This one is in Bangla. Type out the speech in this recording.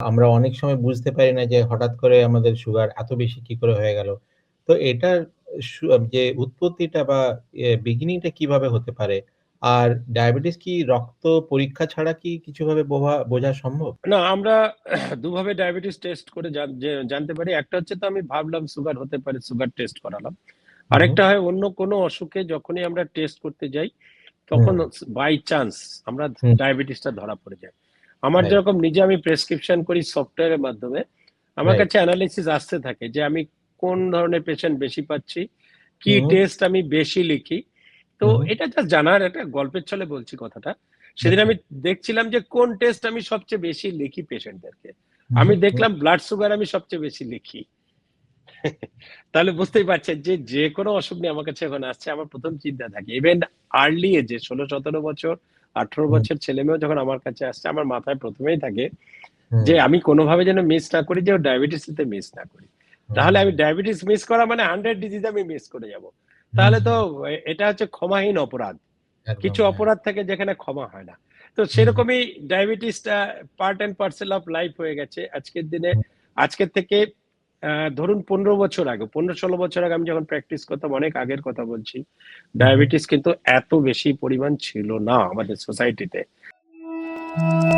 আমরা অনেক সময় বুঝতে পারি না যে হঠাৎ করে আমাদের সুগার এত বেশি কি করে হয়ে গেল। তো এটার যে উৎপত্তিটা বা এ beginning টা কীভাবে হতে পারে? আর ডায়াবেটিস কি রক্ত পরীক্ষা ছাড়া কি কিছুভাবে বোঝা বোঝা সম্ভব? না আমরা দুভাবে ডায়াবেটিস টেস্ট করে জানতে পারি। একটা হচ্ছে তো আমি ভাবলাম সুগার হতে পারে, সুগার টেস্ট করালাম। আরেকটা হয় অন্য কোনো অসুখে যখনই আমরা টেস্ট করতে যাই, তখন বাই চান্স আমরা। ডায়াবেটিসটা ধরা পড়ে যায়। আমার যেরকম নিজে আমি প্রেসক্রিপশন করি সফটওয়্যারের মাধ্যমে, আমার কাছে এনালাইসিস আসতে থাকে যে আমি কোন ধরনের পেশেন্ট বেশি পাচ্ছি, কি টেস্ট আমি বেশি লিখি। তো এটা জাস্ট জানার একটা গল্পের ছলে বলছি কথাটা। সেদিন। আমি দেখছিলাম যে কোন টেস্ট আমি সবচেয়ে বেশি লিখি পেশেন্টদেরকে। আমি দেখলাম ব্লাড সুগার আমি সবচেয়ে বেশি লিখি। তাহলে বুঝতেই পারছেন যে, যেকোনো অসুখ নিয়ে আমার কাছে যখন আসছে আমার প্রথম চিন্তা থাকে। ইভেন আর্লি এজে ১৬-১৭ বছর, ১৮ বছর ছেলে মেয়েও যখন আমার কাছে আসছে আমার মাথায় প্রথমেই থাকে যে আমি কোনোভাবে যেন মিস না করি যে ডায়াবেটিস মিস না করি। তাহলে আমি ডায়াবেটিস মিস করা মানে 100 ডিজিজ আমি মিস করে যাব। তাহলে তো এটা হচ্ছে ক্ষমাহীন অপরাধ। কিছু। অপরাধ থাকে যেখানে ক্ষমা হয় না। তো। সেরকমই ডায়াবেটিসটা part and parcel of life হয়ে গেছে। আজকের দিনে আজকের থেকে ধরুন ১৫ বছর আগে, ১৫-১৬ বছর আগে আমি যখন প্র্যাকটিস করতাম অনেক আগের কথা বলছি। ডায়াবেটিস কিন্তু এত বেশি পরিমাণ ছিল না আমাদের সোসাইটিতে।